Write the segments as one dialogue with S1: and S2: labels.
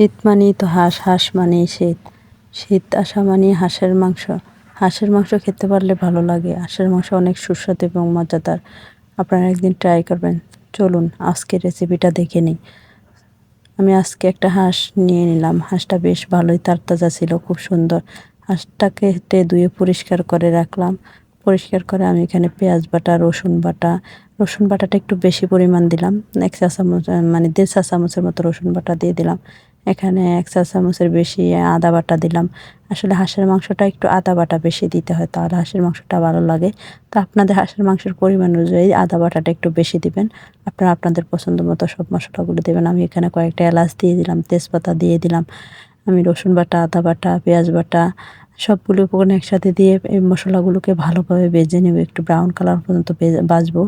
S1: শীত মানেই তো হাঁস হাঁস মানেই শীত। শীত, আসা মানেই হাঁসের মাংস। হাঁসের মাংস খেতে পারলে ভালো লাগে। হাঁসের মাংস অনেক সুস্বাদু এবং মজাদার। আপনারা একদিন ট্রাই করবেন। চলুন আজকে রেসিপিটা দেখে নিই। আমি আজকে একটা হাঁস নিয়ে নিলাম। হাঁসটা বেশ ভালোই তারতাজা ছিল, খুব সুন্দর। হাঁসটাকে হেঁটে ধুয়ে পরিষ্কার করে রাখলাম। পরিষ্কার করে আমি এখানে পেঁয়াজ বাটা, রসুন বাটা। রসুন বাটাটা একটু বেশি পরিমাণ দিলাম। এক চা চামচ মানে দেড় চা চামচের মতো রসুন বাটা দিয়ে দিলাম। এখানে এক চা চামচের বেশি আদা বাটা দিলাম। আসলে হাঁসের মাংসটা একটু আদা বাটা বেশি দিতে হয়, তাহলে হাঁসের মাংসটা ভালো লাগে। তো আপনাদের হাঁসের মাংসের পরিমাণ অনুযায়ী আদা বাটাটা একটু বেশি দিবেন। আপনারা আপনাদের পছন্দ মতো সব মশলাগুলো দেবেন। আমি এখানে কয়েকটা এলাচ দিয়ে দিলাম, তেজপাতা দিয়ে দিলাম, আমি রসুন বাটা, আদা বাটা, পেঁয়াজ বাটা, সবগুলো উপকরণ একসাথে দিয়ে এই মশলাগুলোকে ভালোভাবে ভেজে নেব। একটু ব্রাউন কালার পর্যন্ত বাজবো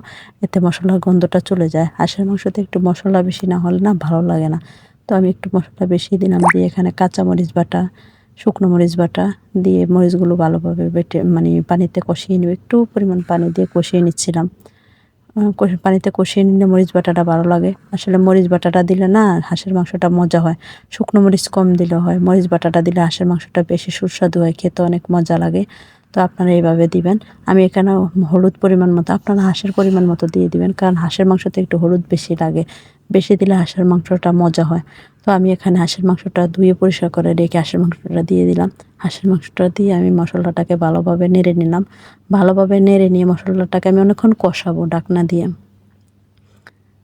S1: এতে মশলার গন্ধটা চলে যায়। হাঁসের মাংসতে একটু মশলা বেশি না হলে না ভালো লাগে না। তো আমি একটু মশলা বেশি দিলাম, দিয়ে এখানে কাঁচা মরিচ বাটা, শুকনো মরিচ বাটা দিয়ে মরিচগুলো ভালোভাবে বেটে মানে পানিতে কষিয়ে নেব। একটু পরিমাণ পানি দিয়ে কষিয়ে নিচ্ছিলাম। পানিতে কষিয়ে নিলে মরিচ বাটাটা ভালো লাগে। আসলে মরিচ বাটাটা দিলে না হাঁসের মাংসটা মজা হয়। শুকনো মরিচ কম দিলে হয়, মরিচ বাটাটা দিলে হাঁসের মাংসটা বেশি সুস্বাদু হয়, খেতে অনেক মজা লাগে। তো আপনারা এইভাবে দিবেন। আমি এখানে হলুদ পরিমাণ মতো, আপনারা হাঁসের পরিমাণ মতো দিয়ে দিবেন, কারণ হাঁসের মাংসতে একটু হলুদ বেশি লাগে। বেশি দিলে হাঁসের মাংসটা মজা হয়। তো আমি এখানে হাঁসের মাংসটা ধুয়ে পরিষ্কার করে রেখে হাঁসের মাংসটা দিয়ে দিলাম। হাঁসের মাংসটা দিয়ে আমি মশলাটাকে ভালোভাবে নেড়ে নিলাম। ভালোভাবে নেড়ে নিয়ে মশলাটাকে আমি অনেকক্ষণ কষাবো ডাকনা দিয়ে।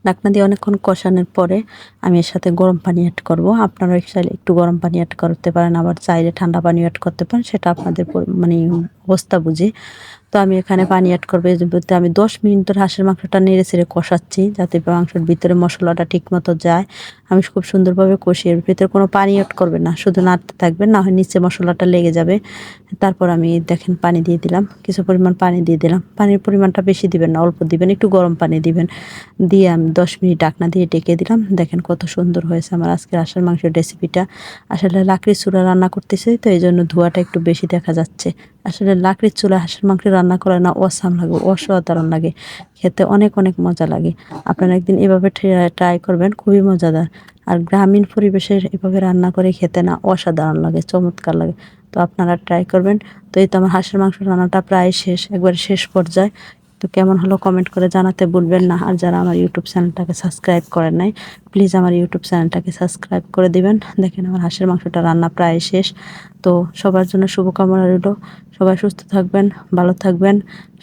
S1: ডাকনা দিয়ে অনেকক্ষণ কষানোর পরে আমি এর সাথে গরম পানি অ্যাড করব। আপনারা চাইলে একটু গরম পানি অ্যাড করতে পারেন, আবার চাইলে ঠান্ডা পানি অ্যাড করতে পারেন, সেটা আপনাদের মানে অবস্থা বুঝে। তো আমি এখানে পানি অ্যাড করব। বলতে আমি দশ মিনিট ধরে হাঁসের মাংসটা নেড়ে ছেড়ে কষাচ্ছি যাতে মাংসের ভিতরে মশলাটা ঠিক মতো যায়। আমি খুব সুন্দরভাবে কষিয়ে ভিতরে কোনো পানি অ্যাড করবে না। শুধু নাড়তে থাকবেন না হয় নিচে মশলাটা লেগে যাবে। তারপর আমি দেখেন পানি দিয়ে দিলাম, কিছু পরিমাণ পানি দিয়ে দিলাম। পানির পরিমাণটা বেশি দিবেন না, অল্প দিবেন, একটু গরম পানি দিবেন। দিয়ে আমি দশ মিনিট ডাকনা দিয়ে ডেকে দিলাম। দেখেন কত সুন্দর হয়েছে আমার আজকের হাঁসের মাংসের রেসিপিটা আসলে লাকড়ির চূড়া রান্না করতেছে, তো এই জন্য ধোয়াটা একটু বেশি দেখা যাচ্ছে। আসলে লাকড়ির চুলা হাঁসের মাংস রান্না করে না অসাম লাগে, অসাধারণ লাগে। খেতে অনেক অনেক মজা লাগে। আপনারা একদিন এভাবে ট্রাই করবেন, খুবই মজাদার। আর গ্রামীণ পরিবেশের এভাবে রান্না করে খেতে না অসাধারণ লাগে, চমৎকার লাগে। তো আপনারা ট্রাই করবেন। তো এই তো আমার হাঁসের মাংস রান্নাটা প্রায় শেষ, একবার শেষ পর্যায়ে। তো কেমন হলো কমেন্ট করে জানাতে ভুলবেন না। আর যারা আমার ইউটিউব চ্যানেলটাকে সাবস্ক্রাইব করেন নাই প্লিজ আমার ইউটিউব চ্যানেলটাকে সাবস্ক্রাইব করে দিবেন। দেখেন আমার হাঁসের মাংসটা রান্না প্রায় শেষ। তো সবার জন্য শুভকামনা রইল। সবাই সুস্থ থাকবেন, ভালো থাকবেন।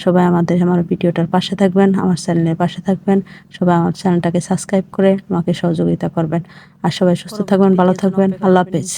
S1: সবাই আমাদের, আমার ভিডিওটার পাশে থাকবেন, আমার চ্যানেলের পাশে থাকবেন। সবাই আমার চ্যানেলটাকে সাবস্ক্রাইব করে আমাকে সহযোগিতা করবেন। আর সবাই সুস্থ থাকবেন, ভালো থাকবেন। আল্লাহ হাফেজ।